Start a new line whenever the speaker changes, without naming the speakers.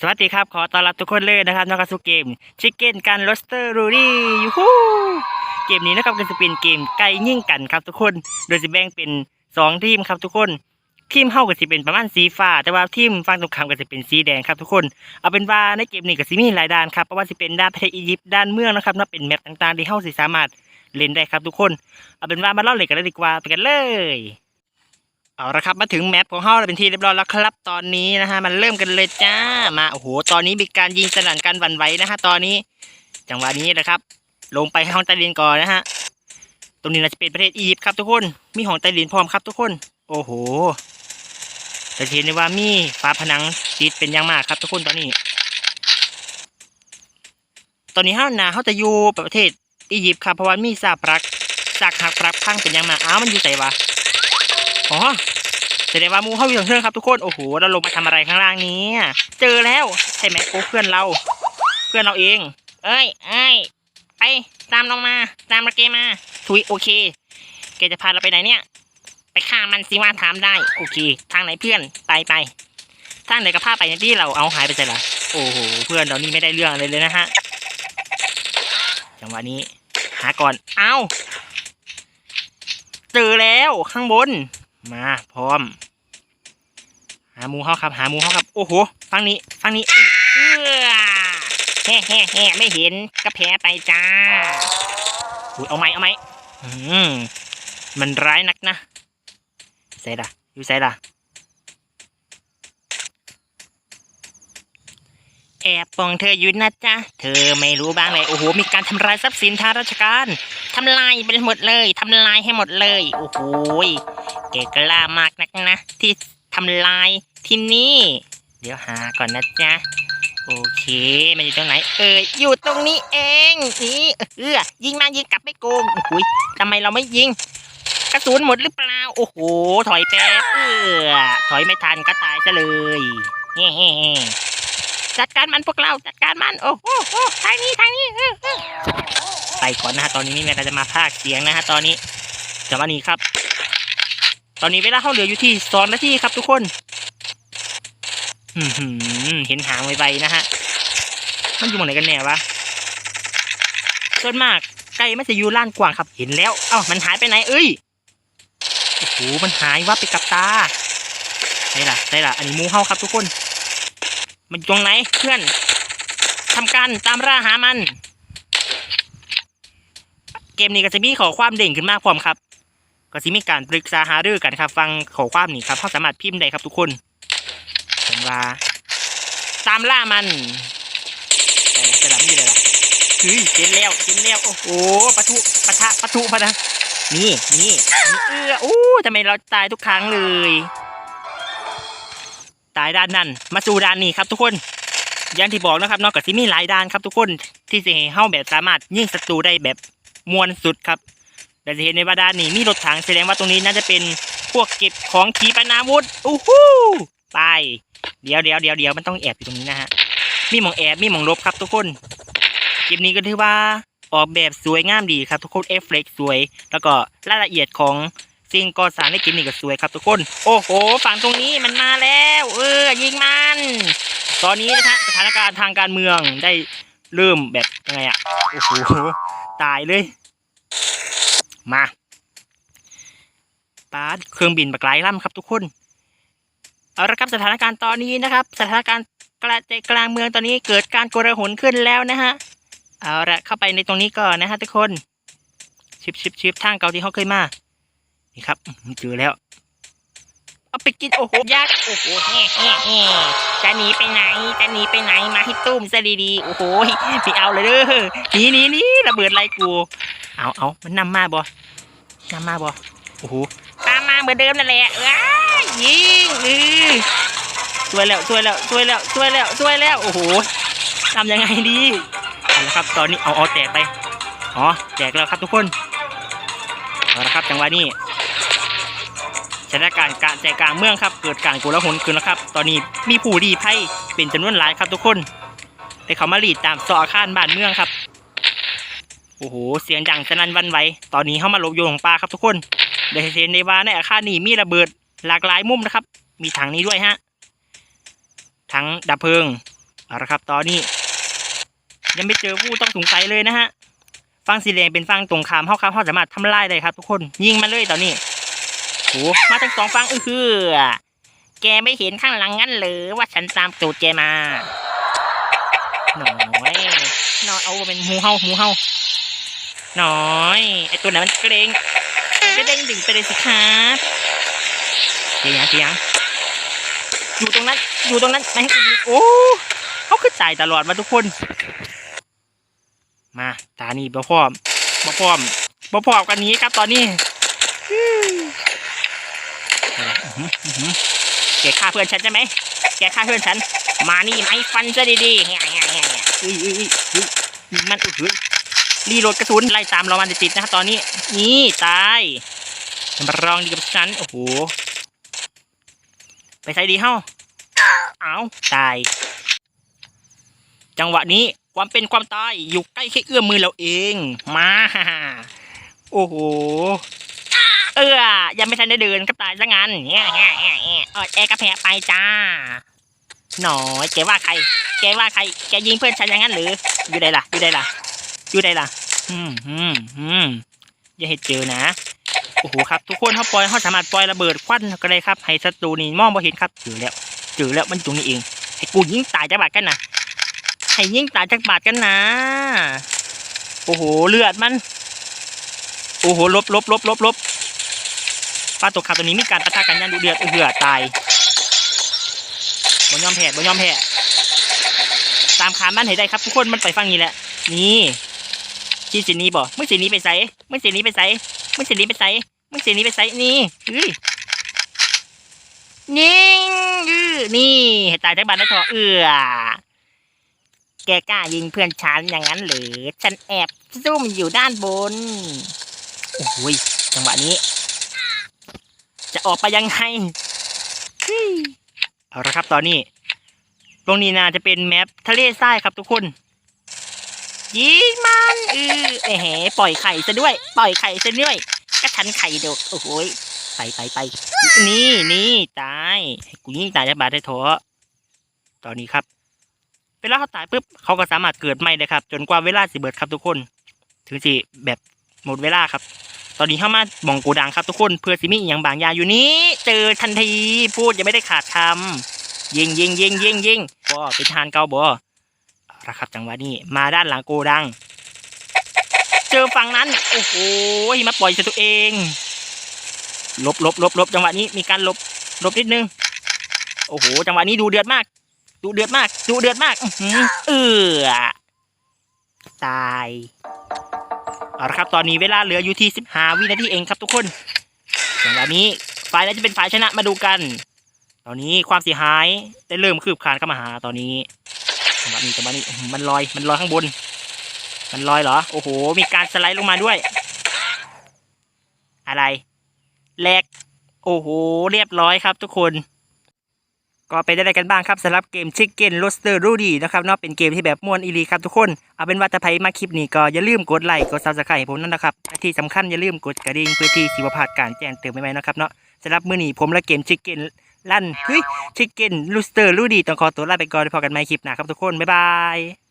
สวัสดีครับ ขอต้อนรับทุกคนเลยนะครับนอกจากสู่เกมชิคเก้นกันโรสเตอร์รูดี้ยูฮูเกมนี้นะครับก็จะเป็นเกมไก่ยิ่งกันครับทุกคน โดยจะแบ่งเป็นสองทีมครับทุกคน ทีมเฮาก็สิเป็นประมาณสีฟ้า แต่ว่าทีมฝั่งตรงข้ามก็จะเป็นสีแดงครับทุกคน เอาเป็นว่าในเกมนี้ก็สิมีหลายด้านครับเพราะว่าสิเป็นด้านประเทศอียิปต์ด้านเมืองนะครับนับเป็นแมปต่างๆที่เฮาสิสามารถเล่นได้ครับทุกคน เอาเป็นว่ามาเล่าเลยกันเลยดีกว่าไปกันเลย เอาละครับมาถึงแมปของห้าเฮาเป็นที่เรียบร้อยแล้วครับ ตอนนี้นะฮะมันเริ่มกันเลยจ้ามาโอ้โหตอนนี้มีการยิงสนั่นกันวันไหวนะฮะตอนนี้ จังหวะนี้นะครับ ลงไปห้องใต้ดินก่อนนะฮะตรงนี้น่าจะเป็นประเทศอียิปต์ครับทุกคนมีห้องใต้ดินพร้อมครับทุกคน โอ้โหจะเห็นได้ว่ามีฝาผนังติดเป็นอย่างมากครับทุกคนตอนนี้ ตอนนี้เฮานาเฮาจะอยู่ประเทศอียิปต์ครับเพราะว่ามีซาปรักซากหักปรักพังเป็นอย่างมากอ้าวมันอยู่ไหนวะ อ๋อแสดงว่ามูเข้าอยู่ตรงเครื่องครับทุกคน โอ้โหเราลงมาทำอะไรข้างล่างนี้เจอแล้วใช่ไหมโอ้เพื่อนเรา เพื่อนเราเอง เอ้ยเอ้ยไปตามลงมา ตามมาเกมาทุยโอเคแกจะพาเราไปไหนเนี่ย ไปฆ่ามันสิว่าถามได้ โอเค ทางไหนเพื่อนไปไปทางไหนก็พาไปที่เราเอาหายไปใช่หรอโอ้โหเพื่อนเรานี่ไม่ได้เรื่องอะไรเลยนะฮะจังหวะนี้ หาก่อน เอ้าเจอแล้วข้างบน มาพร้อม หาหมูเขาครับ หาหมูเขาครับ โอ้โหฟังนี้ฟังนี้เออแฮ่แฮ่แฮ่ไม่เห็นก็แพ้ไปจ้าอุ๊ยเอาไหมเอาไหมอืมมันร้ายนักนะใส่ละอยู่ใส่ละ อบปองเธออยู่นะจ๊ะ เธอไม่รู้บ้างเลย โอ้โห มีการทำลายทรัพย์สินทางราชการทำลายไปหมดเลยทำลายให้หมดเลย โอ้โหเกกล้ามากนักนะ ที่ทำลายที่นี่ เดี๋ยวหาก่อนนะจ๊ะ โอเค มันอยู่ตรงไหน เอ่ยอยู่ตรงนี้เองนี่เออยิงมายิงกลับไม่โกงโอ้โหยทำไมเราไม่ยิงกระสุนหมดหรือเปล่า โอ้โห ถอยแป๊บเออถอยไม่ทันก็ตายซะเลยเฮ้ จัดการมันพวกเราจัดการมัน โอ้โหทางนี้ทางนี้ไปก่อนนะฮะตอนนี้นี่แม่ก็จะมาพากเสียงนะฮะตอนนี้จังหนี้ครับ ตอนนี้เวลาเข้าเหลืออยู่ที่สองนาทีครับทุกคนอืเห็นหางไวๆนะฮะ มันอยู่หมองไหนกันแน่วะส่วนมากไก่ไม่จะอยู่ล้านกว้างครับเห็นแล้วเอ้ามันหายไปไหนเอ้ยโอ้โหมันหายวับไปกับตาใช่ล่ะใช่ล่ะ อันนี้มูเฮาครับทุกคน มันอยู่ตรงไหนเพื่อนทำการตามล่าหามัน เกมนี้ก็จะมีขอความเด่งขึ้นมากพร้อมครับ ก็จะมีการปรึกษาหารือกันครับ ฟังขอความนี่ครับเขาสามารถพิมพ์ได้ครับทุกคนผมว่า ตามล่ามันแต่จะรับนี่เลยล่ะเฮ้ยเห็นแล้วเห็นแล้วโอ้โหปะทุปะทะปะทุพะนะนี่นี่นี่เอออู้ทำไมเราตายทุกครั้งเลย ตายด้านนั้นมาสู่ด้านนี้ครับทุกคนอย่างที่บอกนะครับนอกจากที่มีหลายด้านครับทุกคนที่จะให้เฮาแบบสามารถยิงศัตรูได้แบบมวนสุดครับแต่จะเห็นในว่าด้านนี้มีรถถังแสดงว่าตรงนี้น่าจะเป็นพวกเก็บของขีปนาวุธอู้หู้ไปเดี๋ยวเดี๋ยวเดี๋ยวเดี๋ยวมันต้องแอบอยู่ตรงนี้นะฮะมีหมองแอบมีหมองลบครับทุกคนคลิปนี้ก็ถือว่าออกแบบสวยงามดีครับทุกคนเอฟเฟกสวย แล้วก็รายละเอียดของ สิ่งก่อสร้างในเกมนี้ก็สวยครับทุกคน โอ้โห ฝั่งตรงนี้มันมาแล้ว เออ ยิงมัน ตอนนี้นะฮะสถานการณ์ทางการเมืองได้เริ่มแบบยังไงอะโอ้โห ตายเลย มาปาดเครื่องบินบักหลายลำครับทุกคน เอาละครับสถานการณ์ตอนนี้นะครับ สถานการณ์กลางใจกลางเมืองตอนนี้เกิดการโกระหนขึ้นแล้วนะฮะ เอาละเข้าไปในตรงนี้ก่อนนะฮะทุกคน ชิบชิบชิบทางเก่าที่เขาเคยมา นี่ครับเจอแล้ว เอาไปกินโอ้โหยักษ์โอ้โหแฮ่แฮ่แฮ่จะหนีไปไหนจะหนีไปไหนมาให้ตุ้มซะดีๆโอ้โหไม่เอาเลยเด้อหนีหนีหนีระเบิดไรกู เอาเอามันนำมาบ่นำมาบ่โอ้โหตามมาเหมือนเดิมนั่นแหละว้ายยิงอือช่วยแล้วช่วยแล้วช่วยแล้วช่วยแล้วช่วยแล้วโอ้โหทำยังไงดีเอาละครับตอนนี้เอาเอาแตกไปอ๋อแตกแล้วครับทุกคนเอาละครับจังหวะนี้ สถานการณ์การใจกลางเมืองครับ เกิดการโกลาหลขึ้นแล้วครับ ตอนนี้มีผู้ดีภัยเป็นจำนวนหลายครับทุกคนแต่เขามาหลีดตามซออาคารบ้านเมืองครับ โอ้โห เสียงดังสนั่นวันไหว ตอนนี้เข้ามาหลบอยู่ของป่าครับทุกคนเดี๋ยเห็นในว่าในอาคารนี้มีระเบิดหลากหลายมุมนะครับ มีถังนี้ด้วยฮะ ถังดับเพลิง เอาละครับ ตอนนี้ ยังไม่เจอผู้ต้องสงสัยเลยนะฮะฟังสีแดงเป็นฟังตรงขามเฮาครับเฮาสามารถทำลายได้ครับทุกคน ยิงมันเลยตอนนี้ โอ้มาทั้งสองฟังเออคือแกไม่เห็นข้างหลังงั้นหรือว่าฉันตามตูดแกมา หน่อยนอยเอาเป็นหมูเฮาหมูเฮาหน่อยไอตัวไหนมันเกรงกระเด้งดึงไปเลยสิครับเสียงเสียงอยู่ตรงนั้น อยู่ตรงนั้นไม่ให้กูดูโอ้เขาคือตายตลอดมาทุกคน มา ตานี่บ่พร้อมบ่พร้อมบ่พร้อมกันนี้ครับตอนนี้ แกฆ่าเพื่อนฉันใช่ไหม แกฆ่าเพื่อนฉัน มานี่ไหมฟันซะดีๆเงี้ยเงี้ยเงี้ยอุ้ยอุ้ยอุ้ยอุ้ยมันอุ้ยรีโหลดกระสุนไล่ตามเรามันติดๆนะครับตอนนี้ นี่ตายมาลองดีกับฉัน โอ้โห ไปใส่ดีเฮ้าเอาตาย จังหวะนี้ความเป็นความตายอยู่ใกล้แค่เอื้อมมือเราเอง มา โอ้โห เออยังไม่ทันได้เดินก็ตายซะงั้นแง่แง่แง่แง่เออแอกระแพะไปจ้า หน่อยแกว่าใคร แกว่าใคร แกยิงเพื่อนฉันอย่างนั้นหรือ อยู่ใดล่ะ อยู่ใดล่ะ อยู่ใดล่ะ อืมอืมอืมอย่าให้เจอนะ โอ้โหครับ ทุกคนเขาปล่อยเขาสามารถปล่อยระเบิดควันก็ได้ครับ ให้ศัตรูนี่มองไม่เห็นครับเจอแล้วเจอแล้วมันตรงนี้เอง ให้กูยิงตายจักบาดกันนะให้ยิงตายจักบาดกันนะ โอ้โหเลือดมัน โอ้โหลบลบลบลบลบ ปลาตกขาตัวนี้มีการปะทะกันอยันดูเดือดเหือตายบนยอมแพ้บนยอมแพ้ตามขามันให้ได้ครับทุกคนมันไปฟังนี่แหละ นี่ชี้สินี้บ่มึงสินี้ไปใส่มึงสินี้ไปใส่มึงสินี้ไปใส่มึงสินี้ไปใส่นี่เฮ้ยยิงอื้อนี่ให้ตายจากบ้านได้เถอเอือแกกล้ายิงเพื่อนฉันอย่างนั้นหรือฉันแอบซุ่มอยู่ด้านบน โอ้ยจังหวะนี้ จะออกไปยังไงเฮ้ยเอาละครับตอนนี้ ตรงนี้น่าจะเป็นแมปทะเลทรายครับทุกคนยิงมันเออเอ๋ปล่อยไข่ซะด้วย ปล่อยไข่ซะด้วยก็ฉันไข่เดกโอ้โหยไปไปไปนี่นี่ตายให้กูยิงตายจะบาดได้โถตอนนี้ครับ เวลาเขาตายปุ๊บเขาก็สามารถเกิดใหม่ได้ครับ จนกว่าเวลาสิเบิดครับทุกคน ถึงสิแบบหมดเวลาครับ ตอนนี้เข้ามาบองโกดังครับทุกคนเพื่อสิมีอย่างบางยาอยู่นี้ เจอทันทีพูดยังไม่ได้ขาดคำยิงยิงยิงยิงยิงบ่เป็นทานเกาบอาละครับจังหวะนี้มาด้านหลังโกดัง เจอฝั่งนั้น โอ้โหมาปล่อยตัวเองหลบหลบหลบลบจังหวะนี้มีการหลบหลบนิดนึง โอ้โห จังหวะนี้ดูเดือดมาก ดูเดือดมาก ดูเดือดมากอื้อหือเออตาย เอาละครับ ตอนนี้เวลาเหลืออยู่ที่15วินาทีเองครับทุกคนจังหวะนี้ฝ่ายไหนจะเป็นฝ่ายชนะมาดูกัน ตอนนี้ความเสียหายได้เริ่มคืบคลานเข้ามาหาตอนนี้จังหวะนี้จังหวะนี้มันลอยมันลอยข้างบน มันลอยเหรอ โอ้โห มีการสไลด์ลงมาด้วย อะไรแหลกโอ้โห เรียบร้อยครับทุกคน ก็ไปได้อะไรกันบ้างครับสำหรับเกมชิคเก้นโรสเตอร์รูดีนะครับเนาะเป็นเกมที่แบบม่วนอีหลีครับทุกคน เอาเป็นว่าถ้าใครมาคลิปนี้ก็อย่าลืมกดไลค์กดซับสไครต์ให้ผมนั่นนะครับและที่สำคัญอย่าลืมกดกระดิ่งเพื่อที่สิบพลาดการแจ้งเตือนใหม่ๆนะครับเนาะสำหรับมื้อนี้ผมและเกมชิคเก้นลั่นเฮ้ยชิคเก้นโรสเตอร์รูดีต้องขอตัวลาไปก่อนพบกันใหม่คลิปหน้าครับทุกคนบ๊ายบาย